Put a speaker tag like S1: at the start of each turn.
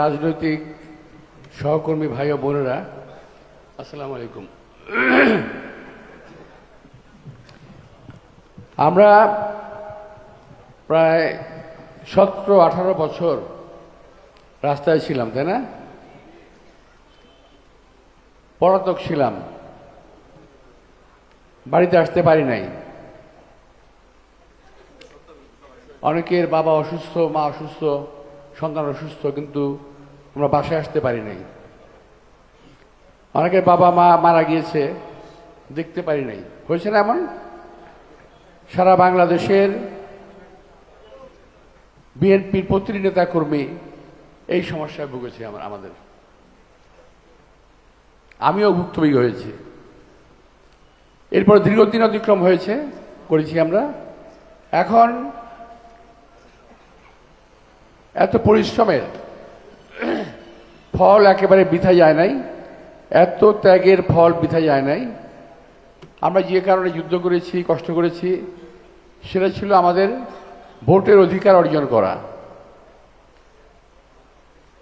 S1: রাজনৈতিক সহকর্মী ভাই ও বোনেরা, আসসালামু আলাইকুম। আমরা প্রায় সতেরো আঠারো বছর রাস্তায় ছিলাম, তাই না? পলাতক ছিলাম। বাড়িতে আসতে পারি নাই। অনেকের বাবা অসুস্থ, মা অসুস্থ সন্তান অসুস্থ কিন্তু আমরা বাসায় আসতে পারি নাই। অনেকের বাবা মা মারা গিয়েছে, দেখতে পারি নাই। হয়েছে না এমন? সারা বাংলাদেশের বিএনপির প্রতিটি নেতা কর্মী এই সমস্যায় ভুগেছে আমার, আমাদের। আমিও ভুক্তভোগী হয়েছি। এরপর দীর্ঘদিন অতিক্রম হয়েছে, করেছি আমরা। এখন এত পরিশ্রমের ফল একেবারে বিথা যায় নাই, এত ত্যাগের ফল বিথা যায় নাই। আমরা যে কারণে যুদ্ধ করেছি, কষ্ট করেছি, সেটা ছিল আমাদের ভোটের অধিকার অর্জন করা।